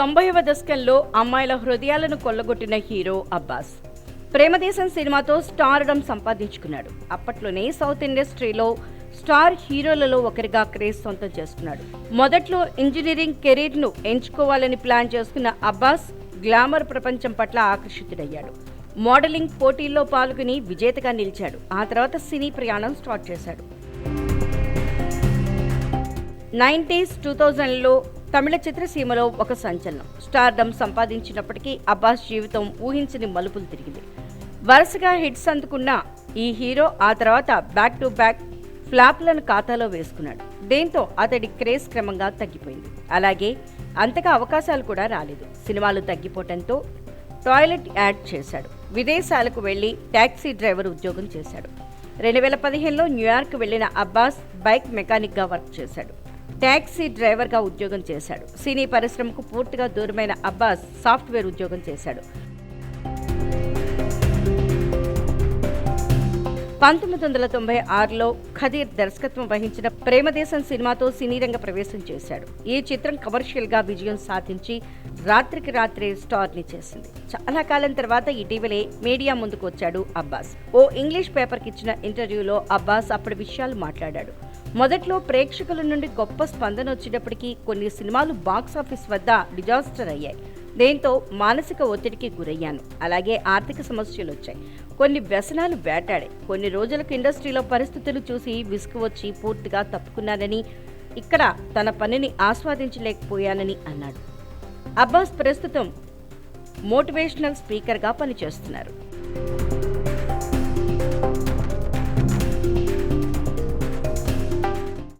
తొంభైవ దశకంలో అమ్మాయిల హృదయాలను కొల్లగొట్టిన హీరో అబ్బాస్. ప్రేమదేశం సినిమాతో స్టార్డమ్ సంపాదించుకున్నాడు. అప్పట్లోనే సౌత్ ఇండస్ట్రీలో స్టార్ హీరోలలో ఒకరిగా క్రేజ్ సొంతం చేసుకున్నాడు. మొదట్లో ఇంజనీరింగ్ కెరీర్ను ఎంచుకోవాలని ప్లాన్ చేసుకున్న అబ్బాస్ గ్లామర్ ప్రపంచం పట్ల ఆకర్షితుడయ్యాడు. మోడలింగ్ పోటీల్లో పాల్గొని విజేతగా నిలిచాడు. ఆ తర్వాత సినీ ప్రయాణం స్టార్ట్ చేశాడు. నైంటీస్ టూ థౌజండ్లో తమిళ చిత్రసీమలో ఒక సంచలనం. స్టార్డమ్ సంపాదించినప్పటికీ అబ్బాస్ జీవితం ఊహించని మలుపులు తిరిగింది. వరుసగా హిట్స్ అందుకున్న ఈ హీరో ఆ తర్వాత బ్యాక్ టు బ్యాక్ ఫ్లాప్లను ఖాతాలో వేసుకున్నాడు. దీంతో అతడి క్రేజ్ క్రమంగా తగ్గిపోయింది. అలాగే అంతగా అవకాశాలు కూడా రాలేదు. సినిమాలు తగ్గిపోవడంతో టాయిలెట్ యాడ్ చేశాడు. విదేశాలకు వెళ్ళి టాక్సీ డ్రైవర్ ఉద్యోగం చేశాడు. రెండు వేల పదిహేనులో న్యూయార్క్ వెళ్ళిన అబ్బాస్ బైక్ మెకానిక్గా వర్క్ చేశాడు. ట్యాక్సీ డ్రైవర్గా ఉద్యోగం చేశాడు. సినీ పరిశ్రమకు పూర్తిగా దూరమైన అబ్బాస్ సాఫ్ట్వేర్ ఉద్యోగం చేశాడు. పంతొమ్మిది వందల తొంభై ఆరులో ఖదీర్ దర్శకత్వం వహించిన ప్రేమదేశం సినిమాతో సినీరంగ ప్రవేశం చేశాడు. ఈ చిత్రం కమర్షియల్గా విజయం సాధించి రాత్రికి రాత్రే స్టార్ని చేసింది. చాలా కాలం తర్వాత ఇటీవలే మీడియా ముందుకు వచ్చాడు అబ్బాస్. ఓ ఇంగ్లీష్ పేపర్కి ఇచ్చిన ఇంటర్వ్యూలో అబ్బాస్ అప్పటి విషయాలు మాట్లాడాడు. మొదట్లో ప్రేక్షకుల నుండి గొప్ప స్పందన వచ్చేటప్పటికీ కొన్ని సినిమాలు బాక్సాఫీస్ వద్ద డిజాస్టర్ అయ్యాయి. దీంతో మానసిక ఒత్తిడికి గురయ్యాను. అలాగే ఆర్థిక సమస్యలు వచ్చాయి. కొన్ని వ్యసనాలు వేటాడాయి. కొన్ని రోజులకు ఇండస్ట్రీలో పరిస్థితులు చూసి విసుగు వచ్చి పూర్తిగా తప్పుకున్నానని ఇక్కడ తన పనిని ఆస్వాదించలేకపోయానని అన్నాడు. అబ్బాస్ ప్రస్తుతం మోటివేషనల్ స్పీకర్గా పనిచేస్తున్నారు.